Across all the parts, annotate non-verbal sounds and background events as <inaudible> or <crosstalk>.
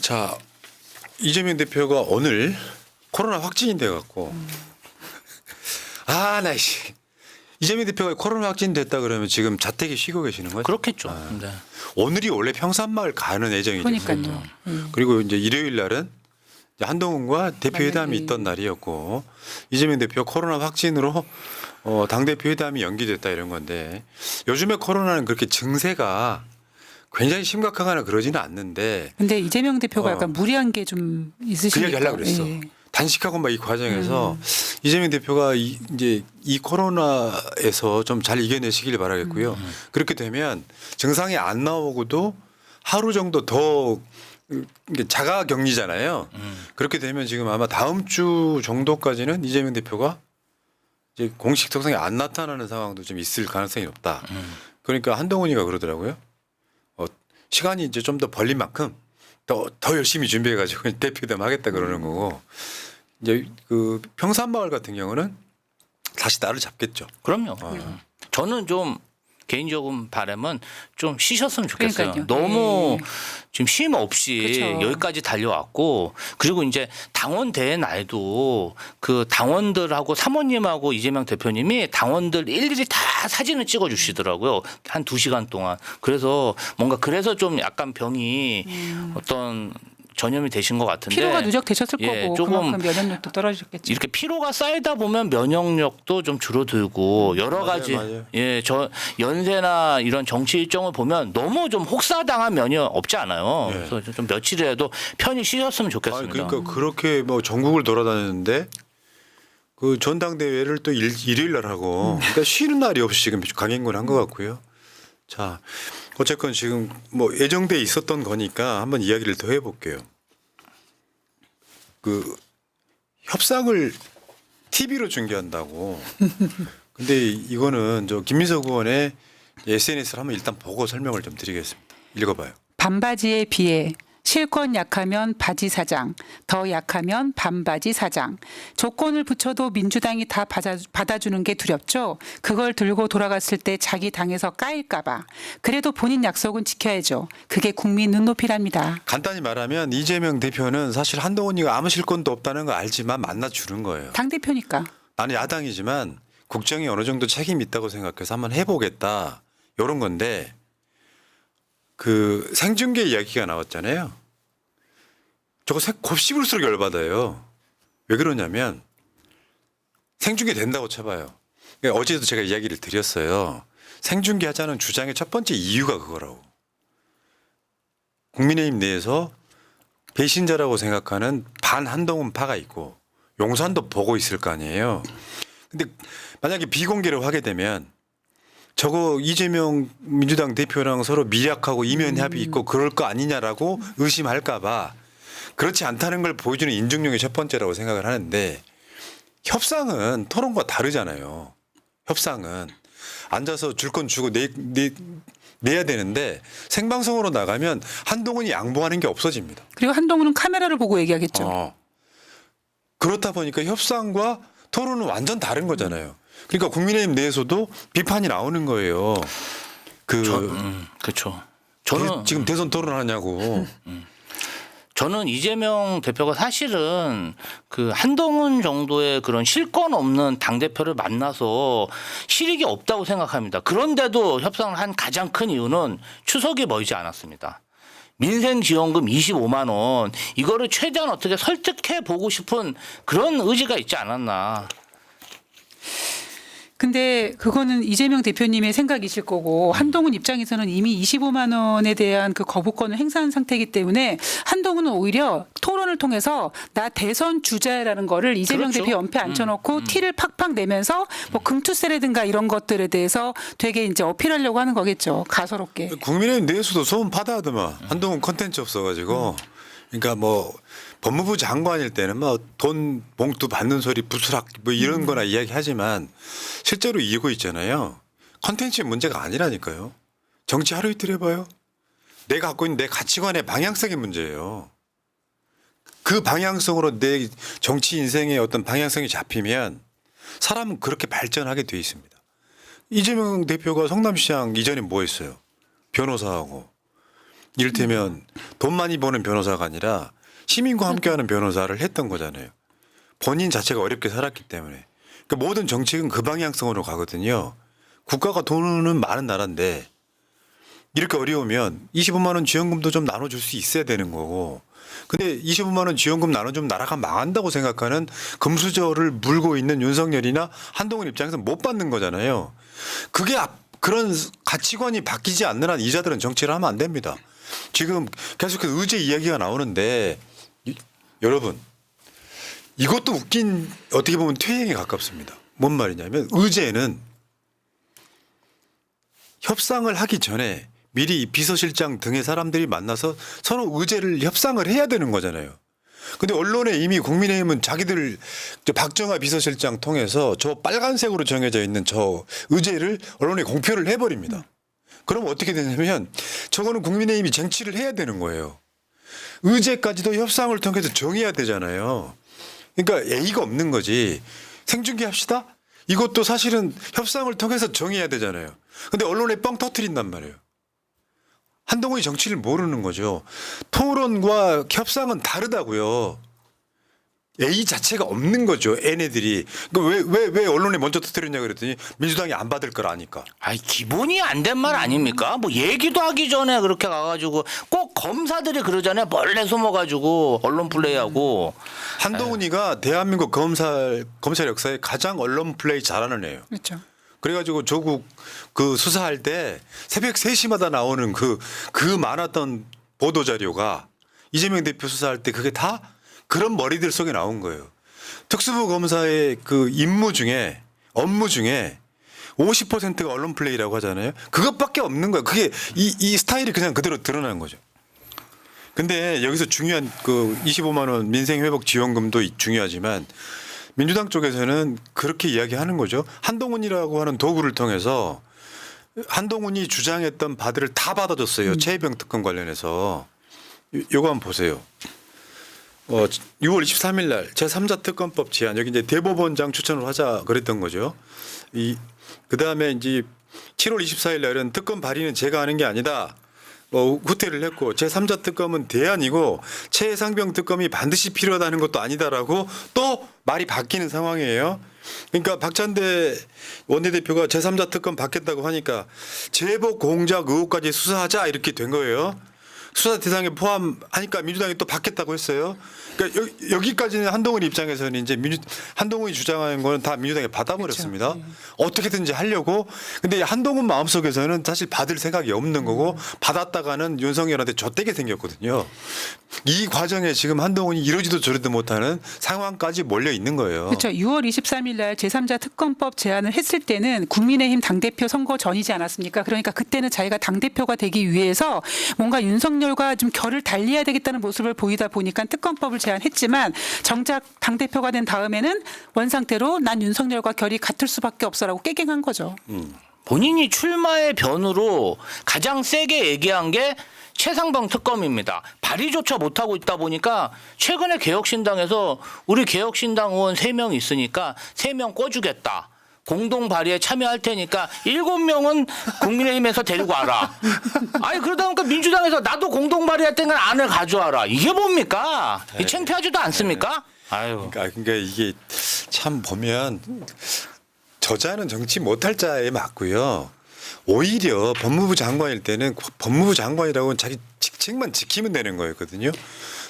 자 이재명 대표가 오늘 코로나 확진이 돼 갖고 아나 씨. 이재명 대표가 코로나 확진됐다 그러면 지금 자택에 쉬고 계시는 거죠? 그렇겠죠. 네. 오늘이 원래 평산마을 가는 예정이죠. 그러니까요. 음. 그리고 이제 일요일 날은 한동훈과 대표 회담이 만약에- 있던 날이었고 이재명 대표 코로나 확진으로 어, 당 대표 회담이 연기됐다 이런 건데 요즘에 코로나는 그렇게 증세가 굉장히 심각하거나 그러지는 않는데 근데 이재명 대표가 어. 약간 무리한 게좀그 있으시니까. 얘기 하려고 그랬어. 예. 단식하고 막 이 과정에서 음. 이재명 대표가 이, 이제 이 코로나에서 좀 잘 이겨내시길 바라겠고요. 음. 그렇게 되면 증상이 안 나오고도 하루 정도 더 자가 격리잖아요. 음. 그렇게 되면 지금 아마 다음 주 정도까지는 이재명 대표가 이제 공식 특성이 안 나타나는 상황도 좀 있을 가능성이 높다. 음. 그러니까 한동훈이가 그러더라고요. 어, 시간이 이제 좀 더 벌린 만큼 더, 더 열심히 준비해가지고 <laughs> 대표담 하겠다 그러는 거고 이제 그 평산마을 같은 경우는 다시 나를 잡겠죠. 그럼요. 아. 음. 저는 좀 개인적인 바람은 좀 쉬셨으면 좋겠어요. 그러니까요. 너무 예. 지금 쉼 없이 그쵸. 여기까지 달려왔고 그리고 이제 당원 대회 날도 그 당원들하고 사모님하고 이재명 대표님이 당원들 일일이 다 사진을 찍어 주시더라고요. 한 두 시간 동안. 그래서 뭔가 그래서 좀 약간 병이 어떤 전염이 되신 것 같은데 음. 피로가 누적되셨을 예, 거고 조금 그만큼 면역력도 떨어지셨겠죠. 이렇게 피로가 쌓이다 보면 면역력도 좀 줄어들고 여러 맞아요, 가지 맞아요. 예 저 연세나 이런 정치 일정을 보면 너무 좀 혹사당한 면이 없지 않아요. 예. 그래서 좀 며칠이라도 편히 쉬셨으면 아, 좋겠습니다. 그러니까 그렇게 뭐 전국을 돌아다녔는데 그 전당대회를 또 일, 일요일 날 하고 그러니까 쉬는 날이 없이 지금 강행군 한것 같고요. 자, 어쨌건 지금 뭐 예정돼 있었던 거니까 한번 이야기를 더 해볼게요. 그 협상을 TV로 중계한다고. <laughs> 근데 이거는 저 김민석 의원의 SNS를 한번 일단 보고 설명을 좀 드리겠습니다. 읽어봐요. 반바지에 비해 실권 약하면 바지 사장, 더 약하면 반바지 사장. 조건을 붙여도 민주당이 다 받아, 받아 주는 게 두렵죠. 그걸 들고 돌아갔을 때 자기 당에서 까일까봐. 그래도 본인 약속은 지켜야죠. 그게 국민 눈높이랍니다. 간단히 말하면 이재명 대표는 사실 한동훈이가 아무 실권도 없다는 거 알지만 만나 주는 거예요. 당 대표니까. 나는 야당이지만 국정이 어느 정도 책임 이 있다고 생각해서 한번 해보겠다 이런 건데 그 생중계 이야기가 나왔잖아요. 저거 새- 곱씹을수록 열받아요. 왜 그러냐면 생중계 된다고 쳐봐요. 그러니까 어제도 제가 이야기를 드렸어요. 생중계 하자는 주장의 첫 번째 이유가 그거라고. 국민의힘 내에서 배신자라고 생각하는 반 한동훈 파가 있고 용산도 보고 있을 거 아니에요. 근데 만약에 비공개로 하게 되면 저거 이재명 민주당 대표랑 서로 미약하고 이면 협의 있고 그럴 거 아니냐라고 의심할까봐 그렇지 않다는 걸 보여주는 인증용이 첫 번째라고 생각을 하는데 협상은 토론과 다르잖아요. 협상은 앉아서 줄 건 주고 내, 내, 내야 되는데 생방송으로 나가면 한동훈이 양보하는 게 없어집니다. 그리고 한동훈은 카메라를 보고 얘기하겠죠. 어. 그렇다 보니까 협상과 토론은 완전 다른 거잖아요. 그러니까 국민의힘 내에서도 비판이 나오는 거예요. 그 저, 음, 그렇죠. 저는 지금 대선 토론하냐고. 저는 이재명 대표가 사실은 그 한동훈 정도의 그런 실권 없는 당 대표를 만나서 실익이 없다고 생각합니다. 그런데도 협상을 한 가장 큰 이유는 추석이 멀지 않았습니다. 민생 지원금 25만 원 이거를 최대한 어떻게 설득해 보고 싶은 그런 의지가 있지 않았나. 근데 그거는 이재명 대표님의 생각이실 거고 한동훈 입장에서는 이미 25만 원에 대한 그 거부권을 행사한 상태이기 때문에 한동훈은 오히려 토론을 통해서 나 대선 주자라는 거를 이재명 그렇죠. 대표 옆에 앉혀놓고 티를 팍팍 내면서 뭐 금투세라든가 이런 것들에 대해서 되게 이제 어필하려고 하는 거겠죠 가소롭게. 국민의힘 내에서도 소문 파다하더만 한동훈 컨텐츠 없어가지고. 그러니까 뭐 법무부 장관일 때는 뭐 돈 봉투 받는 소리 부스락 뭐 이런 거나 이야기하지만 실제로 이기고 있잖아요. 컨텐츠 문제가 아니라니까요. 정치 하루 이틀 해봐요. 내가 갖고 있는 내 가치관의 방향성의 문제예요. 그 방향성으로 내 정치 인생의 어떤 방향성이 잡히면 사람은 그렇게 발전하게 돼 있습니다. 이재명 대표가 성남시장 이전에 뭐 했어요? 변호사하고 이를테면 돈 많이 버는 변호사가 아니라 시민과 함께하는 변호사를 했던 거잖아요. 본인 자체가 어렵게 살았기 때문에. 그러니까 모든 정책은 그 방향성으로 가거든요. 국가가 돈은 많은 나라인데 이렇게 어려우면 25만 원 지원금도 좀 나눠줄 수 있어야 되는 거고. 근데 25만 원 지원금 나눠주면 나라가 망한다고 생각하는 금수저를 물고 있는 윤석열이나 한동훈 입장에서 못 받는 거잖아요. 그게 앞- 그런 가치관이 바뀌지 않는 한 이자들은 정치를 하면 안 됩니다. 지금 계속해서 의제 이야기가 나오는데 이- 여러분 이것도 웃긴 어떻게 보면 퇴행에 가깝습니다. 뭔 말이냐면 의제는 협상을 하기 전에 미리 비서실장 등의 사람들이 만나서 서로 의제를 협상을 해야 되는 거잖아요. 근데 언론에 이미 국민의힘은 자기들 저 박정아 비서실장 통해서 저 빨간색으로 정해져 있는 저 의제를 언론에 공표를 해버립니다. 그럼 어떻게 되냐면 저거는 국민의힘이 쟁취를 해야 되는 거예요. 의제까지도 협상을 통해서 정해야 되잖아요. 그러니까 A가 없는 거지. 생중계 합시다? 이것도 사실은 협상을 통해서 정해야 되잖아요. 근데 언론에 뻥 터트린단 말이에요. 한동훈이 정치를 모르는 거죠. 토론과 협상은 다르다고요. A 자체가 없는 거죠. 얘네들이. 그러니까 왜, 왜, 왜 언론에 먼저 터뜨렸냐 그랬더니 민주당이 안 받을 걸 아니까. 아이 기본이 안 된 말 아닙니까? 뭐 얘기도 하기 전에 그렇게 가가지고 꼭 검사들이 그러잖아요. 몰래 숨어가지고 언론 플레이하고 한동훈이가 대한민국 검사, 검찰 역사에 가장 언론 플레이 잘하는 애예요. 그렇죠. 그래가지고 조국 그 수사할 때 새벽 3시마다 나오는 그, 그 많았던 보도 자료가 이재명 대표 수사할 때 그게 다 그런 머리들 속에 나온 거예요. 특수부 검사의 그 임무 중에 업무 중에 50%가 언론 플레이라고 하잖아요. 그것밖에 없는 거예요. 그게 이, 이 스타일이 그냥 그대로 드러난 거죠. 근데 여기서 중요한 그 25만 원 민생 회복 지원금도 이- 중요하지만 민주당 쪽에서는 그렇게 이야기하는 거죠. 한동훈이라고 하는 도구를 통해서 한동훈이 주장했던 바들을 다 받아줬어요. 최혜병 특검 관련해서. 요- 요거 한번 보세요. 어, 6월 23일 날 제3자 특검법 제안 여기 이제 대법원장 추천을 하자 그랬던 거죠. 이 그다음에 이제 7월 24일 날은 특검 발의는 제가 하는 게 아니다. 뭐 후퇴를 했고 제3자 특검은 대안이고 최상병 특검이 반드시 필요하다는 것도 아니다라고 또 말이 바뀌는 상황이에요. 그러니까 박찬대 원내대표가 제3자 특검 받겠다고 하니까 제보 공작 의혹까지 수사하자 이렇게 된 거예요. 수사 대상에 포함하니까 민주당이 또 받겠다고 했어요. 그러니까 여, 여기까지는 한동훈 입장에서는 이제 민주 한동훈이 주장하는 거는 다 민주당에 받아버렸습니다. 그렇죠. 어떻게든지 하려고. 근데 한동훈 마음속에서는 사실 받을 생각이 없는 거고 받았다가는 윤석열한테 좆되게 생겼거든요. 이 과정에 지금 한동훈이 이러지도 저러지도 못하는 상황까지 몰려 있는 거예요. 그렇죠. 6월 23일 날 제3자 특검법 제안을 했을 때는 국민의힘 당대표 선거 전이지 않았습니까? 그러니까 그때는 자기가 당대표가 되기 위해서 뭔가 윤석열과 좀 결을 달리해야 되겠다는 모습을 보이다 보니까 특검법을 제안했지만 정작 당대표가 된 다음에는 원상태로 난 윤석열과 결이 같을 수밖에 없어라고 깨갱한 거죠. 본인이 출마의 변으로 가장 세게 얘기한 게 최상병 특검입니다. 발의조차 못하고 있다 보니까 최근에 개혁신당에서 우리 개혁신당 의원 3명 있으니까 3명 꿔주겠다. 공동 발의에 참여할 테니까 일곱 명은 국민의힘에서 데리고 와라. 아니 그러다 보니까 민주당에서 나도 공동 발의할 때는 안을 가져와라. 이게 뭡니까? 이 창피하지도 않습니까? 아유. 그러니까, 그러니까 이게 참 보면 저자는 정치 못할 자에 맞고요. 오히려 법무부 장관일 때는 법무부 장관이라고는 자기 직책만 지키면 되는 거였거든요.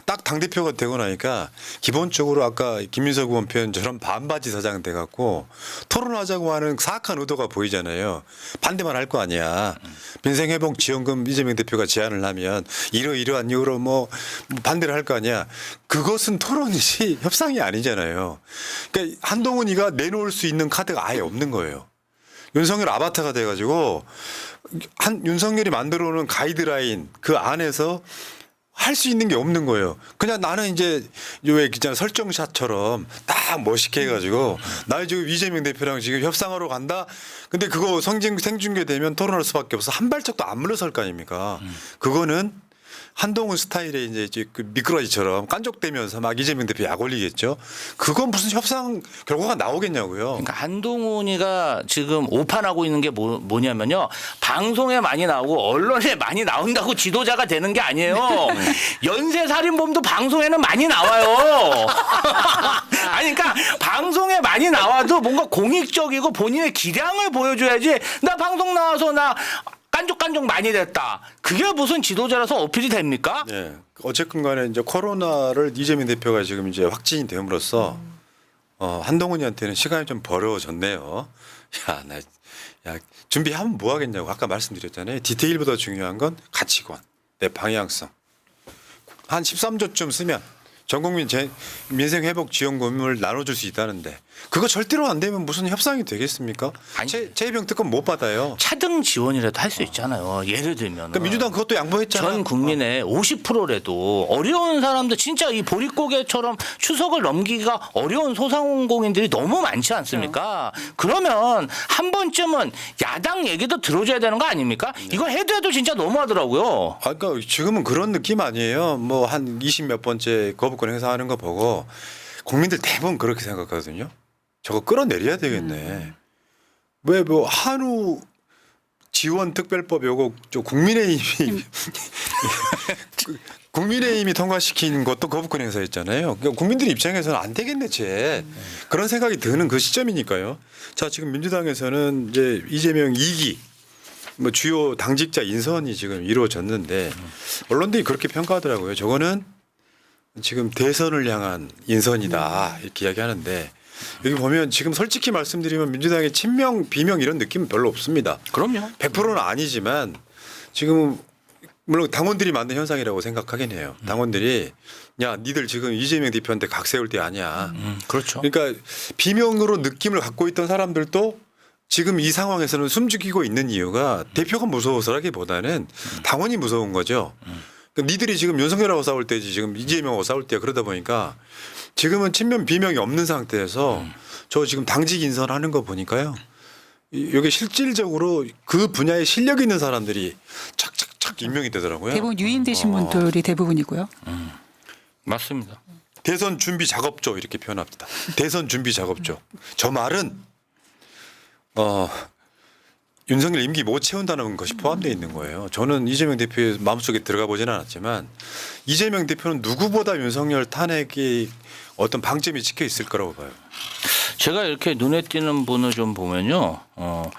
딱 당대표가 되고 나니까 기본적으로 아까 김민석 의원 표현처럼 반바지 사장 돼갖고 토론하자고 하는 사악한 의도가 보이잖아요. 반대만 할 거 아니야. 민생회복 지원금 이재명 대표가 제안을 하면 이러이러한 이유로 뭐 반대를 할 거 아니야. 그것은 토론이지 <laughs> 협상이 아니잖아요. 그러니까 한동훈이가 내놓을 수 있는 카드가 아예 없는 거예요. 윤석열 아바타가 돼가지고 한 윤석열이 만들어 놓은 가이드라인 그 안에서 할 수 있는 게 없는 거예요. 그냥 나는 이제 요에 있잖아 설정샷처럼 딱 멋있게 해가지고 나 지금 이재명 대표랑 지금 협상하러 간다. 근데 그거 성진 생중계 되면 토론할 수밖에 없어 한 발짝도 안 물러설 거 아닙니까? 그거는 한동훈 스타일의 이제 그 미꾸라지처럼 깐족대면서 막 이재명 대표 약 올리겠죠. 그건 무슨 협상 결과가 나오겠냐고요. 그러니까 한동훈이가 지금 오판하고 있는 게 뭐, 뭐냐면요. 방송에 많이 나오고 언론에 많이 나온다고 지도자가 되는 게 아니에요. <laughs> 연쇄 살인범도 방송에는 많이 나와요. <laughs> 아니 그러니까 방송에 많이 나와도 뭔가 공익적이고 본인의 기량을 보여줘야지 나 방송 나와서 나 깐족깐족 많이 됐다. 그게 무슨 지도자라서 어필이 됩니까? 네. 어쨌든 간에 이제 코로나를 이재명 대표가 지금 이제 확진이 됨으로써 어, 한동훈이한테는 시간이 좀 벌어졌네요. <laughs> 야, 나, 야, 준비하면 뭐 하겠냐고 아까 말씀드렸잖아요. 디테일보다 중요한 건 가치관, 내 방향성. 한 13조쯤 쓰면 전 국민 재, 민생 회복 지원금을 나눠줄 수 있다는데 그거 절대로 안 되면 무슨 협상이 되겠습니까? 아니. 체병 특권 못 받아요. 차등 지원이라도 할 수 있잖아요. 예를 들면. 그러니까 민주당 그것도 양보했잖아. 전 국민의 50%라도 어려운 사람들 진짜 이 보릿고개처럼 추석을 넘기기가 어려운 소상공인들이 너무 많지 않습니까? 그러면 한 번쯤은 야당 얘기도 들어줘야 되는 거 아닙니까? 이거 해도 해도 진짜 너무하더라고요. 아, 그러니까 지금은 그런 느낌 아니에요. 뭐 한 20 몇 번째 거부권 행사하는 거 보고 국민들 대부분 그렇게 생각하거든요. 저거 끌어내려야 되겠네. 왜 뭐 한우 지원 특별법 요거 저 국민의힘이 그 <laughs> 국민의힘이 통과시킨 것도 거부권 행사했잖아요. 그러니까 국민들 입장에서는 안 되겠네, 쟤. 그런 생각이 드는 그 시점이니까요. 자, 지금 민주당에서는 이제 이재명 2기 뭐 주요 당직자 인선이 지금 이루어졌는데 언론들이 그렇게 평가하더라고요. 저거는 지금 대선을 향한 인선이다 이렇게 이야기하는데 여기 보면 지금 솔직히 말씀드리면 민주당의 친명 비명 이런 느낌은 별로 없습니다. 그럼요. 100%는 아니지만 지금 물론 당원들이 만든 현상이라고 생각하긴 해요. 당원들이 야 니들 지금 이재명 대표한테 각 세울 때 아니야. 음, 그렇죠. 그러니까 비명으로 느낌을 갖고 있던 사람들도 지금 이 상황에서는 숨죽이고 있는 이유가 대표가 무서워서라기보다는 당원이 무서운 거죠. 그러니까 니들이 지금 윤석열하고 싸울 때지 지금 이재명하고 싸울 때야 그러다 보니까 지금은 친명 비명이 없는 상태에서 저 지금 당직 인선하는 거 보니까요. 이- 이게 실질적으로 그 분야에 실력 있는 사람들이 착착착 임명이 되더라고요. 대부분 유인되신 분들이 대부분이고요. 맞습니다. 대선 준비 작업조 이렇게 표현합니다. 대선 준비 작업조. 저 말은 어 윤석열 임기 못 채운다는 것이 포함되어 있는 거예요. 저는 이재명 대표의 마음속에 들어가 보지는 않았지만 이재명 대표는 누구보다 윤석열 탄핵이 어떤 방점이 찍혀 있을 거라고 봐요. 제가 이렇게 눈에 띄는 분을 좀 보면요. 어,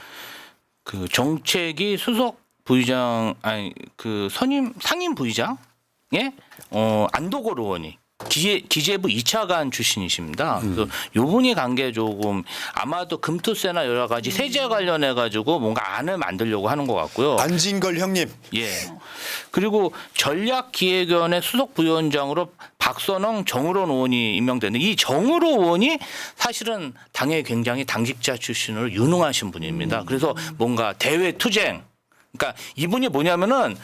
그 정책이 수석 부의장 아니 그 선임 상임 부의장 예? 어, 안도걸 의원이 기재, 기재부 2차관 출신이십니다. 그래서 요 분이 간게 조금 아마도 금투세나 여러 가지 세제 관련해 가지고 뭔가 안을 만들려고 하는 것 같고요. 안진걸 형님. 예. 그리고 전략기획위원회 수석 부위원장으로 박선홍 정의로운 의원이 임명되는 이 정의로 의원이 사실은 당에 굉장히 당직자 출신으로 유능하신 분입니다. 그래서 뭔가 대외 투쟁 그러니까 이분이 뭐냐면은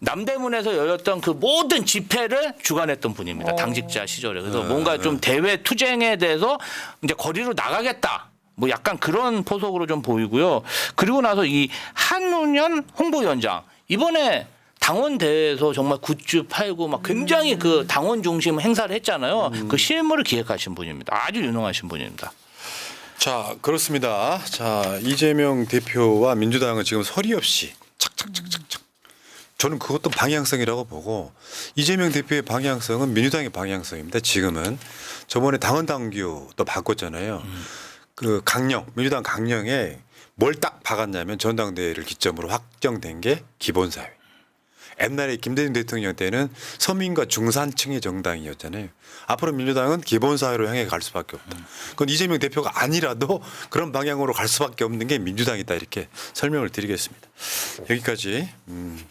남대문에서 열렸던 그 모든 집회를 주관했던 분입니다. 당직자 시절에. 그래서 뭔가 좀 대외 투쟁에 대해서 이제 거리로 나가겠다. 뭐 약간 그런 포석으로 좀 보이고요. 그리고 나서 이 한운현 홍보위원장 이번에 당원 대회에서 정말 굿즈 팔고 막 굉장히 그 당원 중심 행사를 했잖아요. 그 실무를 기획하신 분입니다. 아주 유능하신 분입니다. 자 그렇습니다. 자 이재명 대표와 민주당은 지금 서리 없이 착착착착착. 저는 그것도 방향성이라고 보고 이재명 대표의 방향성은 민주당의 방향성입니다. 지금은 저번에 당원 당규도 바꿨잖아요. 그 강령 민주당 강령에 뭘 딱 박았냐면 전당대회를 기점으로 확정된 게 기본사회. 옛날에 김대중 대통령 때는 서민과 중산층의 정당이었잖아요. 앞으로 민주당은 기본사회로 향해 갈 수밖에 없다. 그건 이재명 대표가 아니라도 그런 방향으로 갈 수밖에 없는 게 민주당이다 이렇게 설명을 드리겠습니다. 여기까지 음,